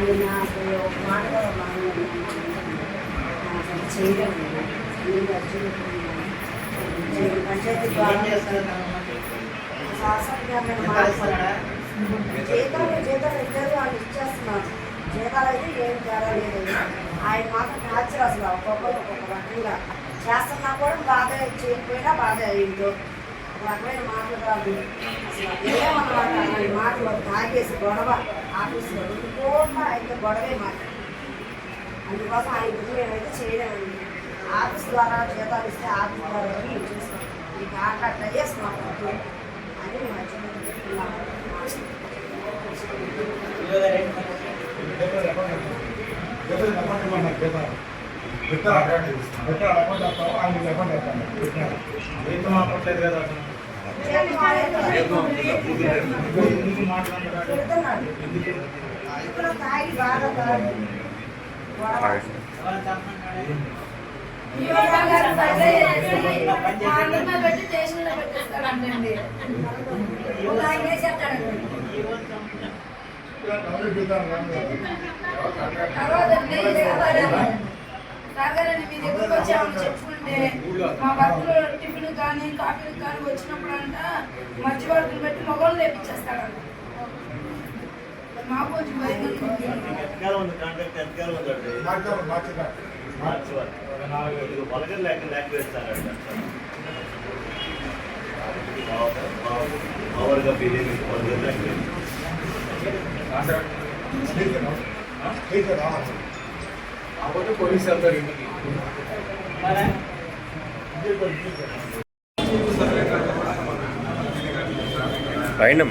ఆయన అసలు మాట కూడా మాట్లాడారు అసలు చేయడం పంచాయతీ జీతాలు జీతాలు ఇద్దరు వాళ్ళు ఇచ్చేస్తున్నారు. జీతాలు అయితే ఏం తేడా లేదు. ఆయన మాత్రం టార్చర్ అసలు ఒక్కొక్కరు ఒక్కొక్క రకంగా చేస్తున్నా కూడా బాగా చేయకపోయినా బాగా ఒక రకమైన మాటలు కాదు అసలు ఏమన్నమాట ఆయన మాటలు తాగేసి గొడవ. ఆఫీస్లో ఇంకోటి అయితే గొడవే మాట. అందుకోసం ఆయన గురించి మేమైతే చేయలేమండి ఆఫీస్ ద్వారా జీతాలు ఇస్తే ఆఫీస్ ద్వారా మేము చూస్తాం ఈ కాంట్రాక్ట్ అయ్యేసి మాకు అని మేము అర్జెంట్ చెప్తున్నాము పెడుతున్నాడు ఇక్కడ తాగి బాగా తాగి గొడవ పెట్టి స్టేషన్లో పెట్టేస్తాడంటండి ఒక ఆయన తర్వాత మీ దగ్గరకు వచ్చామని చెప్పుకుంటే మా భర్తలు టిఫిన్ కానీ కాఫీలు కానీ వచ్చినప్పుడు అంట మధ్య వర్కులు పెట్టి మొగలు లేపించేస్తాడంట మాకు కొంచెం భయం ఉంది. ఎంతకాలం ఉంది కాంట్రాక్ట్. ఎంతకాలం ఉందండి పైన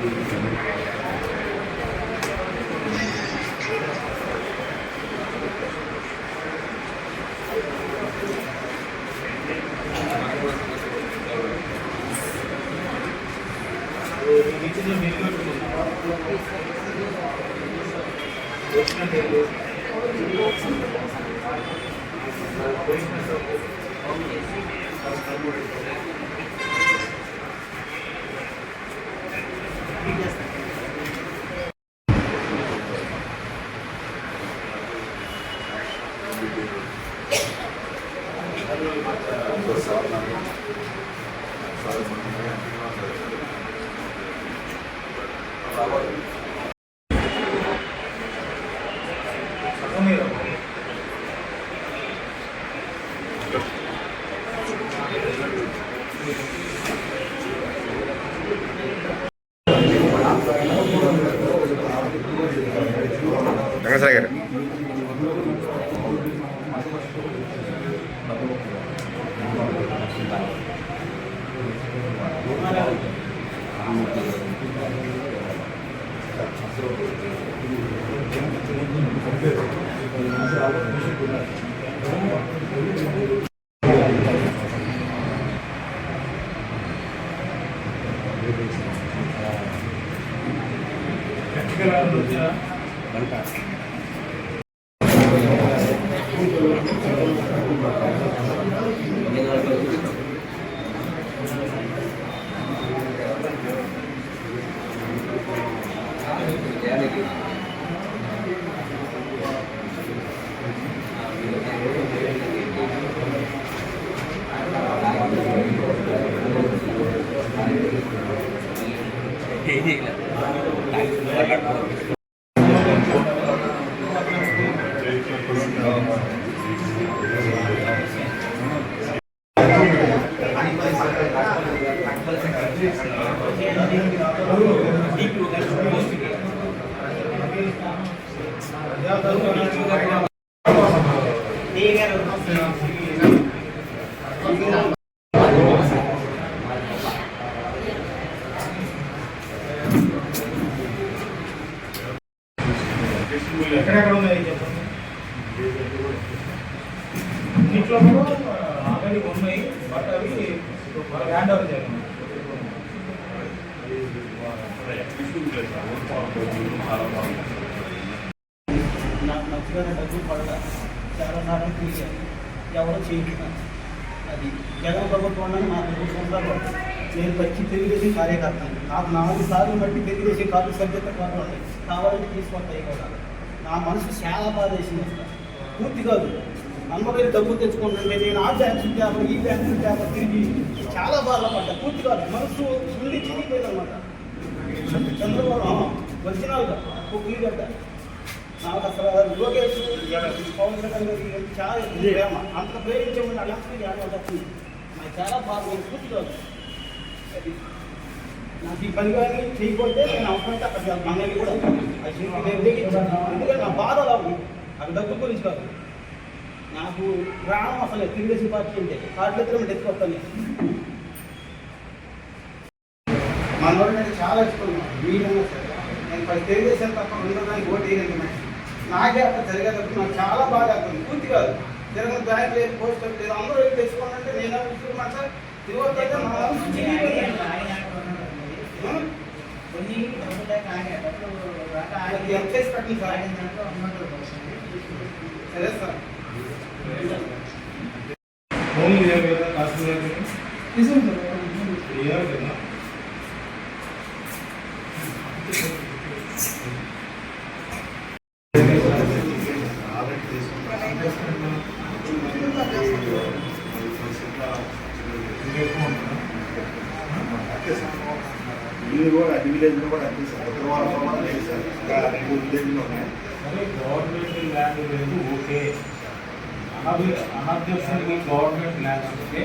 Thank you. Thank you. 그리고 그 자체로 그 공개를 하고 계실 분은 ఎక్కడెక్కడ నాకు డబ్బులు పడగా చాలా నాటం తిరిగాను ఎవరో చేయించున్నాను అది జగన్ ప్రభుత్వం నాకు ప్రభుత్వంలో నేను వచ్చి తెలుగుదేశం కార్యకర్తను. నాకు నాలుగు సార్లు బట్టి తెలుగుదేశం కాదు సభ్యత కార్డు ఉన్నాయి కావాలంటే తీసుకొస్తాయి కూడా. నా మనసు చాలా బాధ వేసింది పూర్తి కాదు. అమ్మగారి డబ్బు తెచ్చుకుంటుంటే నేను ఆ బ్యాంక్ చేపలు ఈ బ్యాంక్ చుట్టాను తిరిగి చాలా బాధపడ్డా పూర్తి కాదు. మనసు ఉండి చిరిగిపోయింది అనమాట చంద్రబాబు వచ్చినావుగా కుక్కిగడ్డ నాకు అసలు లోకేష్ పవన్ కళ్యాణ్ గారికి చాలా ప్రేమ. అంత ప్రేమించమని అలాంటి తప్పింది నాకు చాలా బాగా నేను పూర్తి కాదు. అది. నాకు ఈ పని కానీ చేయకపోతే నేను అవసరం అక్కడ మంగళి కూడా. అది నేను. ఎందుకంటే నా బాధ ఉంది. నాకు డబ్బు గురించి కాదు. నాకు ప్రాణం అసలు తెలుగుదేశం పార్టీ అంటే పార్టీ ఎత్తున ఎత్తుకొస్తాను మన వాళ్ళు చాలా ఇష్టం వీళ్ళన్నా సరే. నేను పది తెలుగుదేశం తప్ప ఉండడానికి ఓటు వేయలేదు. నాకే అక్కడ జరిగేటప్పుడు నాకు చాలా బాగా అవుతుంది పూర్తి కాదు. తిరగని బ్యాంక్ లేదు పోస్ట్ లేదు అందరూ వెళ్ళి తెచ్చుకోవాలంటే నేను మాట తిరుగుతుంటే నా మనసు చిరిగిపోయింది. ఆ? అది ఎంత చేసి పెట్టండి సార్? సరే సార్. ఫోన్ చేయాలి కదా కాస్ట్ చేయాలి చేయాలి కదా ఇంకెక్కువ ఇల్లు కూడా అన్ని విలేజ్లో కూడా అంతే సార్ ఉత్తరవాడ సోమవారం లేదు సార్ ఇంకా రెండు విలేజ్లు ఉన్నాయి సరే గవర్నమెంట్ ల్యాండ్ లేదు ఓకే అనాభి అనాధ్యక్షునికి గవర్నమెంట్ ల్యాండ్ అంటే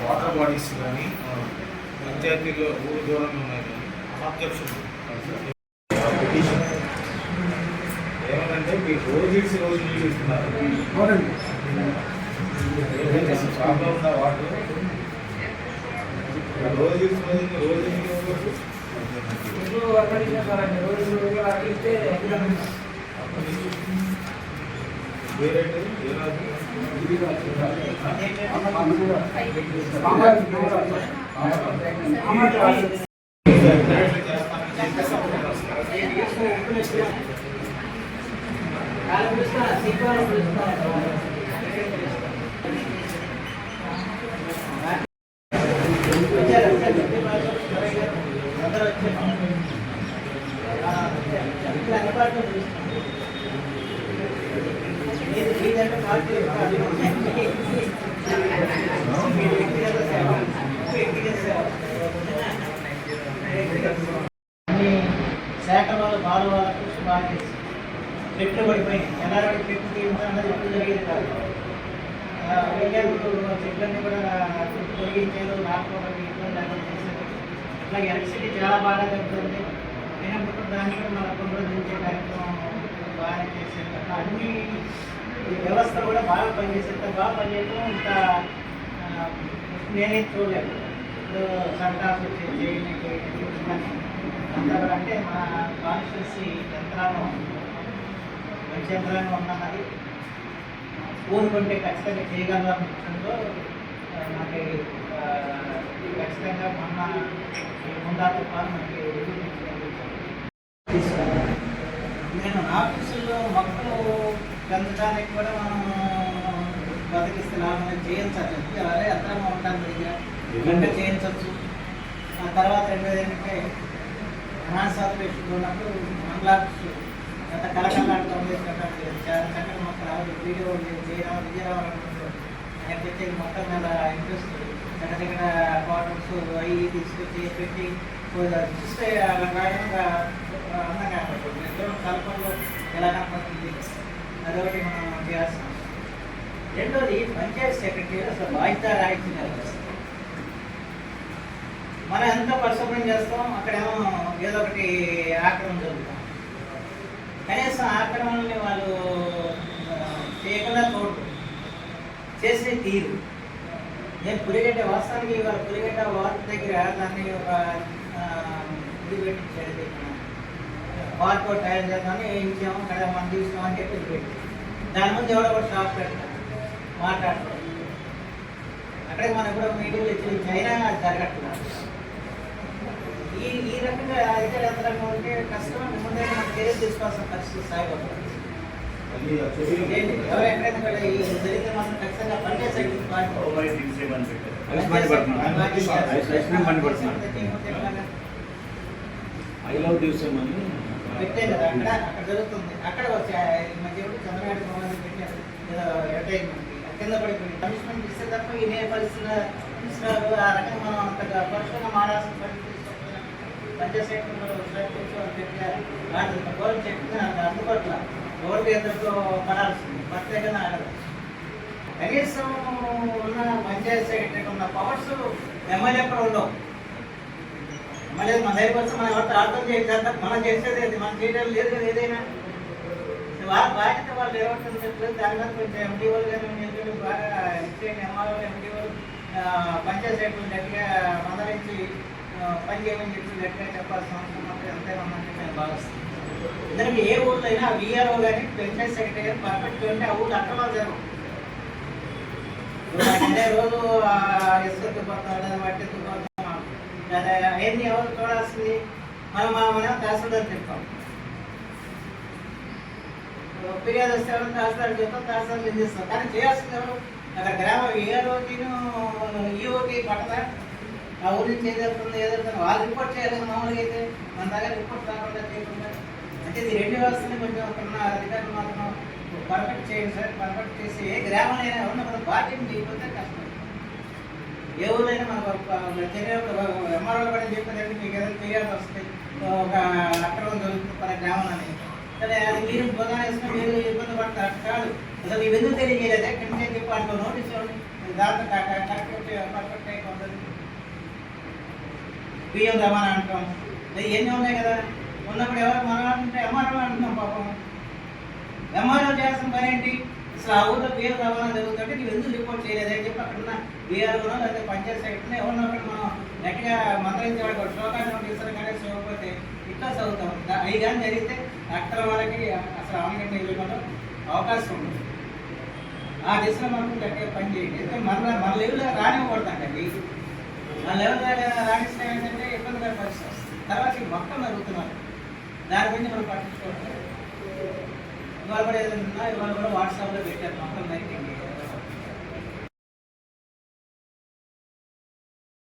వాటర్ బాడీస్ కానీ పంచాయతీలో ఊరు దూరంలో ఉన్నాయి కానీ అనాధ్యక్షుడు ఏమంటే మీకు రోజు ఇచ్చి రోజు నీళ్ళు ఇస్తున్నారు ఏదైతే ప్రాబ్లం ఉందా వాటర్ రోజు ఇచ్చి రోజు రోజు నీళ్ళు ఇవ్వకూడదు. ఇప్పుడు అక్కడ ఇచ్చేసారండి రోజు అక్కడ ఇస్తే వేరే ఏ రాజు అన్ని శాఖ వాళ్ళు బాల వాళ్ళ కృషి బాగా చెట్లు పడిపోయినాయి ఎలాంటి చెట్లు తీయించాలన్నది ఎప్పుడు జరిగేది కాదు. ఆ, చెట్లన్నీ కూడా తొలగించారు నాటుకోవడం ఇబ్బంది అట్లా ఎలక్ట్రిసిటీ చాలా బాగా జరుగుతుంది అయినప్పుడు దాన్ని కూడా మన పునరుద్ధరించే కార్యక్రమం బాగా చేశారు. అన్ని వ్యవస్థ కూడా బాగా పనిచేసేది బాగా పనిచేయడం ఇంత నేనే చూడలేదు. ఇప్పుడు సంటాస్ వచ్చి చేయడానికి అంతా కూడా అంటే మన కాన్స్టిట్యూన్సీ యంత్రాంగం మంచి యంత్రాంగం ఉన్నది ఊరుకుంటే ఖచ్చితంగా చేయగలరు విషయంలో నాకు తీసుకున్నాను నేను ఆఫీసుల్లో మొక్కలు పెంచడానికి కూడా మనం బతికిస్తే లాభం చేయించాలి అలాగే యంత్రాంగం ఉంటాను దగ్గర చేయించవచ్చు. ఆ తర్వాత రెండోది ఏంటంటే అనాథాలు ఉన్నప్పుడు మండలాక్షు గత కలకలాడుతూ ఉంది చాలా చక్కటి మొక్కలు వీడియో చేయడం విజయరావు ఆయనకి వచ్చే మొక్కల మీద ఇంట్రెస్ట్ చక్క చక్కటి క్వార్టర్స్ అవి తీసుకొచ్చి పెట్టి చూస్తే అలా రాయడంగా అందంగా కనపడుతుంది. ఇద్దరం కల్పంలో ఎలా కనపడుతుంది? అదొకటి మనం చేస్తాం. రెండోది పంచాయత్ సెక్రటరీ అసలు బాధ్యత రాయించిన మనం ఎంత పరిశుభ్రం చేస్తాం అక్కడేమో ఏదో ఒకటి ఆక్రమణ జరుగుతాం. కనీసం ఆక్రమణని వాళ్ళు చేయకుండా తోడు. చేసే తీరు. నేను పులిగడ్డ వాస్తవానికి వాళ్ళ పులిగడ్డ వార్త దగ్గర దాన్ని ఒక ఇది ఇది పెట్టించాడు వార్తో తయారు చేద్దామని వేయించాము అక్కడ మనం తీసుకోమని చెప్పి పెట్టి. దాని ముందు ఎవడో ఒకటి షాప్ పెట్టారు మాట్లాడతారు. అక్కడికి మనం కూడా మీడియాలో ఇచ్చి చైనా జరగట్లేదు. ఈ ఈ రకంగా అయితే యంత్రంగా ఉంటే కష్టం ముందే మనం చర్యలు తీసుకోవాల్సిన పరిస్థితి సాగిపోతుంది. ఐ లవ్ దివసమని పెట్టే కదా అక్కడ అక్కడ జరుగుతుంది. అక్కడ వచ్చే ఈ మధ్య చంద్రబాబు భవన్ పెట్టారు. ఏదో ఎంటర్టైన్మెంట్ కింద పడిపోయి పనిష్మెంట్ ఇస్తే తప్ప ఈ నే పరిస్థితులు ఇస్తున్నారు ఆ రకంగా మనం అంతగా పరుషంగా మారాల్సిన పరిస్థితి పెట్టారు. గౌరవం అందుకోట్ల. ఓటు ఎదురుతో పడాల్సింది ప్రత్యేకంగా ఆడదు కనీసం ఉన్న పంచాయతీ సెక్రటరీకి ఉన్న పవర్స్ ఎమ్మెల్యే కూడా ఉండవు. ఎమ్మెల్యే మన దగ్గర వచ్చి మనం ఎవరితో అర్థం చేయాలి మనం చేసేది ఏది? మనం చేయడం లేదు కదా ఏదైనా. వాళ్ళ బాధ్యత వాళ్ళు ఏమంటుంది దాని మీద కొంచెం ఎండిఓలు కానీ ఎంపీలు బాగా ఇచ్చేయండి. ఎంఆర్ఓ ఎండిఓలు పంచాయతీ సెక్రటరీ గట్టిగా మందరించి పని చేయమని చెప్పి గట్టిగా చెప్పాల్సిన అవసరం మాత్రం ఎంతైనా ఉందని నేను భావిస్తున్నాను. ఎందుకంటే ఏ ఊళ్ళో అయినా విఆర్ఓ కానీ పంచాయతీ సెక్రటరీ కానీ పర్ఫెక్ట్ ఉంటే ఆ ఊళ్ళు అక్రమాలు జరగవు. ఇప్పుడు అదే రోజు ఆ ఇసుక ఎత్తుకుపోతాడు మట్టి ఎత్తుకుపోతాం అదే ఏంది ఎవరు చూడాల్సింది? మనం మనం తహసీల్దార్ చెప్తాం. ఫిర్యాదు వస్తే ఎవరు తహసీల్దార్ చెప్తాం తహసీల్దార్ ఏం చేస్తాం కానీ చేయాల్సింది ఎవరు? అక్కడ గ్రామం ఏ రోజును ఈఓకి పట్టదా ఆ ఊరి నుంచి ఏది వెళ్తుంది వాళ్ళు రిపోర్ట్ చేయాలి మామూలుగా అయితే. మన దగ్గర రిపోర్ట్ రాకుండా చేయకుండా అంటే ఇది రెండు వ్యవస్థని కొంచెం ఉన్న అధికారులు మాత్రం పర్ఫెక్ట్ చేయండి సార్ పర్ఫెక్ట్ చేసి ఏ గ్రామంలో అయినా ఉన్న మన బాధ్యత చేయకపోతే కష్టం. ఏ ఊళ్ళైనా మనకు చర్య ఎంఆర్ఓ పడి చెప్పేదంటే మీకు ఏదైనా ఫిర్యాదు వస్తుంది ఒక అక్రమం జరుగుతుంది మన గ్రామంలోని సరే అది మీరు బోధన వేసుకుని మీరు ఇబ్బంది పడతారు కాదు. అసలు ఇవి ఎందుకు తెలియజేయలేదు? ఎక్కడి నుంచి అని చెప్పి అంటూ నోటీస్ ఇవ్వండి. దాంట్లో కరెక్ట్ పర్ఫెక్ట్ అయిపోతుంది. బియ్యం రవాణా అంటాం. ఇది ఎన్ని ఉన్నాయి కదా? ఉన్నప్పుడు ఎవరు మనం అంటుంటే ఎంఆర్ఓ అంటున్నాం పాపం. ఎంఆర్ఓ చేయాల్సిన పని ఏంటి? అసలు ఆ ఊళ్ళో పేరు రవాణా జరుగుతుంటే నువ్వు ఎందుకు రిపోర్ట్ చేయలేదని చెప్పి అక్కడ ఉన్న బీఆర్ఓనో లేదా పంచాయత్ సెక్రటరీ ఎవరినో అక్కడ మనం గట్టిగా మంత్రించే ఒక శ్లోకాన్ని ఒకటి ఇస్తారు కానీ చదవకపోతే ఇట్లా చదువుతాం. అవి కానీ జరిగితే అక్రమాలకి అసలు ఆమెకంటే వెళ్ళిపోవడం అవకాశం ఉంది ఆ దిశలో మనం గట్టిగా పని చేయండి. ఎందుకంటే మన మన లెవెల్లో రానివ్వకూడదండి మన లెవెల్ రాణిస్తే ఏంటంటే ఇబ్బందికర పరిస్థితి వస్తుంది. తర్వాత మొత్తం జరుగుతున్నారు దాని గురించి మనం పట్టించుకోవట్లేదు. ఇవాళ కూడా ఏదైనా ఇవాళ కూడా వాట్సాప్లో పెట్టారు. మొత్తం నైటింగ్